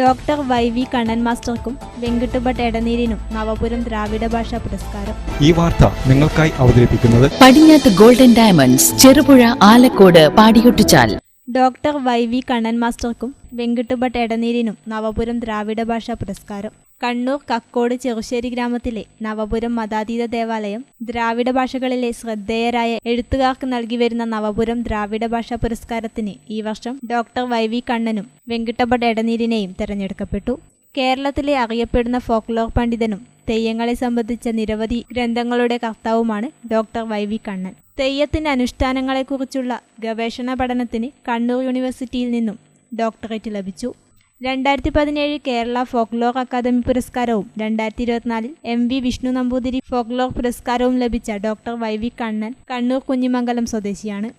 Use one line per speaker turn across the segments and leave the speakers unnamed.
Doctor Y V Kannan മാസ്റ്റർക്കും വെങ്കിട്ടുഭട്ട് എടനീരിനും നവപുരം ദ്രാവിഡ ഭാഷാ പുരസ്കാരം.
ഈ വാർത്ത നിങ്ങൾക്കായി അവതരിപ്പിക്കുന്നത്
Padinjath golden diamonds Cherupuzha Alakode Padiyottuchal.
Doctor Y V Kannan മാസ്റ്റർക്കും Venkittubhatt എടനീരിനും നവപുരം ദ്രാവിഡ ഭാഷാ പുരസ്കാരം. കണ്ണൂർ കക്കോട് ചെറുശ്ശേരി ഗ്രാമത്തിലെ നവപുരം മതാതീത ദേവാലയം ദ്രാവിഡ ഭാഷകളിലെ ശ്രദ്ധേയരായ എഴുത്തുകാർക്ക് നൽകി വരുന്ന നവപുരം ദ്രാവിഡ ഭാഷാ പുരസ്കാരത്തിന് ഈ വർഷം ഡോക്ടർ വൈ വി കണ്ണനും വെങ്കിട്ടഭട്ട് എടനീരിനെയും തെരഞ്ഞെടുക്കപ്പെട്ടു. കേരളത്തിലെ അറിയപ്പെടുന്ന ഫോക്ലോർ പണ്ഡിതനും തെയ്യങ്ങളെ സംബന്ധിച്ച നിരവധി ഗ്രന്ഥങ്ങളുടെ കർത്താവുമാണ് ഡോക്ടർ വൈ വി കണ്ണൻ. തെയ്യത്തിന്റെ അനുഷ്ഠാനങ്ങളെക്കുറിച്ചുള്ള ഗവേഷണ പഠനത്തിന് കണ്ണൂർ യൂണിവേഴ്സിറ്റിയിൽ നിന്നും ഡോക്ടറേറ്റ് ലഭിച്ചു. രണ്ടായിരത്തി പതിനേഴ് കേരള ഫോക്ലോർ അക്കാദമി പുരസ്കാരവും രണ്ടായിരത്തി ഇരുപത്തിനാലിൽ M V Vishnu Namboothiri folklore പുരസ്കാരവും ലഭിച്ച doctor Y V Kannan Kannur Kunhimangalam സ്വദേശിയാണ്.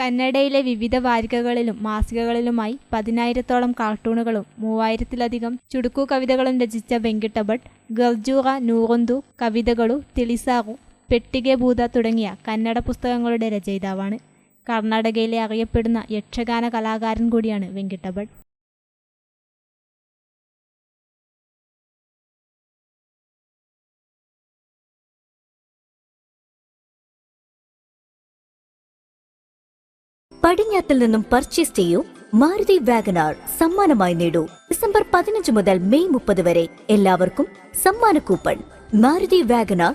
കന്നഡയിലെ വിവിധ വാരികകളിലും മാസികകളിലുമായി പതിനായിരത്തോളം കാർട്ടൂണുകളും മൂവായിരത്തിലധികം ചുടുക്കു കവിതകളും രചിച്ച വെങ്കിട്ടഭട്ട് ഗർജൂറ നൂറുന്തു കവിതകളു തിളിസാറു പെട്ടികെ ഭൂത തുടങ്ങിയ കന്നഡ പുസ്തകങ്ങളുടെ രചയിതാവാണ്. കർണാടകയിലെ അറിയപ്പെടുന്ന യക്ഷഗാന കലാകാരൻ കൂടിയാണ് വെങ്കിട്ടഭട്ട്.
പടിഞ്ഞാത്തിൽ നിന്നും പർച്ചേസ് ചെയ്യൂ. മാരുതി വാഗനാർ സമ്മാനമായി നേടൂ. ഡിസംബർ പതിനഞ്ച് മുതൽ മെയ് മുപ്പത് വരെ എല്ലാവർക്കും സമ്മാന കൂപ്പൺ. മാരുതി വാഗനാർ